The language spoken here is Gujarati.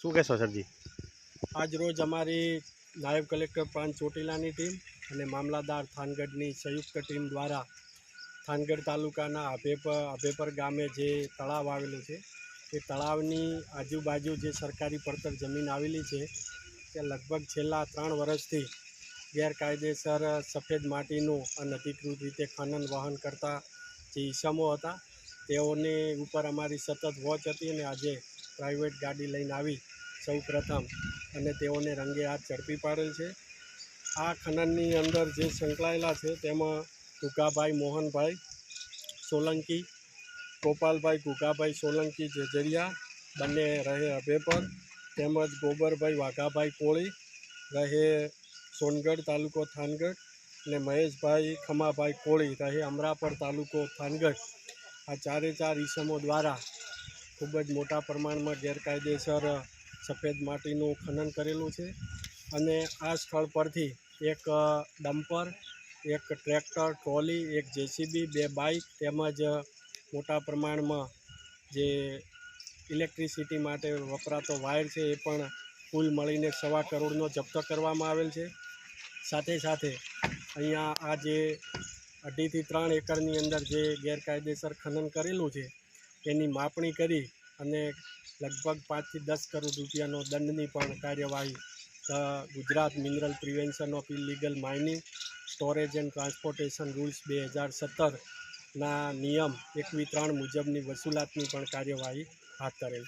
શું કહેશો, સરજી? આજ રોજ અમારી નાયબ કલેક્ટર પ્રાંત ચોટીલાની ટીમ અને મામલાદાર થાનગઢની સંયુક્ત ટીમ દ્વારા થાનગઢ તાલુકાના અભેપર અભેપર ગામે જે તળાવ આવેલું છે, એ તળાવની આજુબાજુ જે સરકારી પડતર જમીન આવેલી છે, તે લગભગ છેલ્લા ત્રણ વર્ષથી ગેરકાયદેસર સફેદ માટીનું અનધિકૃત રીતે ખનન, વહન કરતા જે ઈસમો હતા, તેઓને ઉપર અમારી સતત વોચ હતી અને આજે પ્રાઇવેટ ગાડી લઈને આવી સૌ પ્રથમ અને તેઓને રંગે હાથ ઝડપી પાડેલ છે. આ ખનનની અંદર જે સંકળાયેલા છે તેમાં કુકાભાઈ મોહનભાઈ સોલંકી, ગોપાલભાઈ કુકાભાઈ સોલંકી જેજરિયા, બંને રહે અભેપર તેમજ ગોબરભાઈ વાઘાભાઈ કોળી, રહે સોનગઢ તાલુકો થાનગઢ અને મહેશભાઈ ખમાભાઈ કોળી, રહે અમરાપર તાલુકો થાનગઢ. આ ચારે ચાર ઈસમો દ્વારા ખૂબ જ મોટા પ્રમાણમાં ગેરકાયદેસર સફેદ માટીનું ખનન કરેલું છે. અને આ સ્થળ પરથી એક ડમ્પર, એક ટ્રેક્ટર, ટ્રોલી, એક જેસીબી, બે બાઇક તેમજ મોટા પ્રમાણમાં જે ઇલેક્ટ્રિસિટી માટે વપરાતો વાયર છે એ પણ કુલ મળીને સવા કરોડનો જપ્ત કરવામાં આવેલ છે. સાથે સાથે અહીંયા આ જે અઢીથી ત્રણ એકરની અંદર જે ગેરકાયદેસર ખનન કરેલું છે, એની માપણી કરી અને લગભગ પાંચથી દસ કરોડ રૂપિયાનો દંડની પણ કાર્યવાહી Gujarat mineral prevention of illegal mining storage and transportation rules બે હજાર સત્તરના નિયમ એકવી ત્રણ મુજબની વસૂલાતની પણ કાર્યવાહી હાથ ધરેલ.